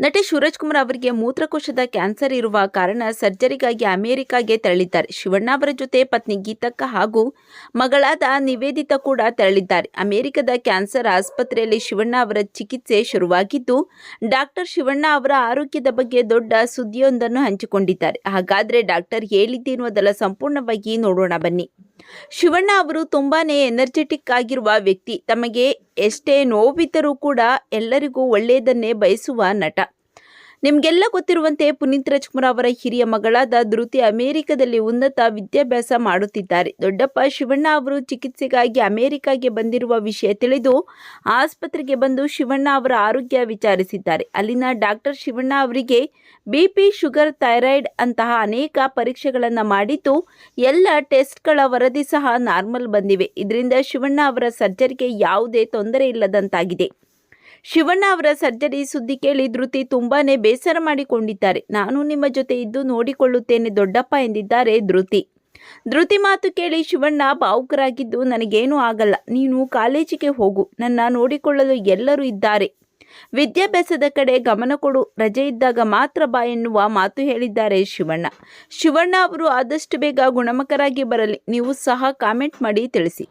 ನಟಿ ಸೂರಜ್ ಕುಮಾರ್ ಅವರಿಗೆ ಮೂತ್ರಕೋಶದ ಕ್ಯಾನ್ಸರ್ ಇರುವ ಕಾರಣ ಸರ್ಜರಿಗಾಗಿ ಅಮೆರಿಕಾಗೆ ತೆರಳಿದ್ದಾರೆ. ಶಿವಣ್ಣ ಅವರ ಜೊತೆ ಪತ್ನಿ ಗೀತಕ್ಕ ಹಾಗೂ ಮಗಳಾದ ನಿವೇದಿತಾ ಕೂಡ ತೆರಳಿದ್ದಾರೆ. ಅಮೆರಿಕದ ಕ್ಯಾನ್ಸರ್ ಆಸ್ಪತ್ರೆಯಲ್ಲಿ ಶಿವಣ್ಣ ಅವರ ಚಿಕಿತ್ಸೆ ಶುರುವಾಗಿದ್ದು, ಡಾಕ್ಟರ್ ಶಿವಣ್ಣ ಅವರ ಆರೋಗ್ಯದ ಬಗ್ಗೆ ದೊಡ್ಡ ಸುದ್ದಿಯೊಂದನ್ನು ಹಂಚಿಕೊಂಡಿದ್ದಾರೆ. ಹಾಗಾದ್ರೆ ಡಾಕ್ಟರ್ ಹೇಳಿದ್ದೇನು ಅದೆಲ್ಲ ಸಂಪೂರ್ಣವಾಗಿ ನೋಡೋಣ ಬನ್ನಿ. ಶಿವಣ್ಣ ಅವರು ತುಂಬಾನೇ ಎನರ್ಜೆಟಿಕ್ ಆಗಿರುವ ವ್ಯಕ್ತಿ. ತಮಗೆ ಎಷ್ಟೇ ನೋವಿದ್ದರೂ ಕೂಡ ಎಲ್ಲರಿಗೂ ಒಳ್ಳೆಯದನ್ನೇ ಬಯಸುವ ನಟ. ನಿಮಗೆಲ್ಲ ಗೊತ್ತಿರುವಂತೆ ಪುನೀತ್ ರಾಜ್ಕುಮಾರ್ ಅವರ ಹಿರಿಯ ಮಗಳಾದ ಧೃತಿ ಅಮೆರಿಕದಲ್ಲಿ ಉನ್ನತ ವಿದ್ಯಾಭ್ಯಾಸ ಮಾಡುತ್ತಿದ್ದಾರೆ. ದೊಡ್ಡಪ್ಪ ಶಿವಣ್ಣ ಅವರು ಚಿಕಿತ್ಸೆಗಾಗಿ ಅಮೆರಿಕಾಗೆ ಬಂದಿರುವ ವಿಷಯ ತಿಳಿದು ಆಸ್ಪತ್ರೆಗೆ ಬಂದು ಶಿವಣ್ಣ ಅವರ ಆರೋಗ್ಯ ವಿಚಾರಿಸಿದ್ದಾರೆ. ಅಲ್ಲಿನ ಡಾಕ್ಟರ್ ಶಿವಣ್ಣ ಅವರಿಗೆ ಬಿಪಿ ಶುಗರ್ ಥೈರಾಯ್ಡ್ ಅಂತಹ ಅನೇಕ ಪರೀಕ್ಷೆಗಳನ್ನು ಮಾಡಿದ್ದು ಎಲ್ಲ ಟೆಸ್ಟ್ಗಳ ವರದಿ ಸಹ ನಾರ್ಮಲ್ ಬಂದಿವೆ. ಇದರಿಂದ ಶಿವಣ್ಣ ಅವರ ಸರ್ಜರಿಗೆ ಯಾವುದೇ ತೊಂದರೆ ಇಲ್ಲದಂತಾಗಿದೆ. ಶಿವಣ್ಣ ಅವರ ಸರ್ಜರಿ ಸುದ್ದಿ ಕೇಳಿ ಧೃತಿ ತುಂಬಾನೇ ಬೇಸರ ಮಾಡಿಕೊಂಡಿದ್ದಾರೆ. ನಾನು ನಿಮ್ಮ ಜೊತೆ ಇದ್ದು ನೋಡಿಕೊಳ್ಳುತ್ತೇನೆ ದೊಡ್ಡಪ್ಪ ಎಂದಿದ್ದಾರೆ ಧೃತಿ. ಧೃತಿ ಮಾತು ಕೇಳಿ ಶಿವಣ್ಣ ಭಾವುಕರಾಗಿದ್ದು, ನನಗೇನೂ ಆಗಲ್ಲ. ನೀನು ಕಾಲೇಜಿಗೆ ಹೋಗು. ನನ್ನ ನೋಡಿಕೊಳ್ಳಲು ಎಲ್ಲರೂ ಇದ್ದಾರೆ. ವಿದ್ಯಾಭ್ಯಾಸದ ಕಡೆ ಗಮನ ಕೊಡು. ರಜೆ ಇದ್ದಾಗ ಮಾತ್ರ ಬಾ ಎನ್ನುವ ಮಾತು ಹೇಳಿದ್ದಾರೆ ಶಿವಣ್ಣ. ಶಿವಣ್ಣ ಅವರು ಆದಷ್ಟು ಬೇಗ ಗುಣಮುಖರಾಗಿ ಬರಲಿ. ನೀವು ಸಹ ಕಾಮೆಂಟ್ ಮಾಡಿ ತಿಳಿಸಿ.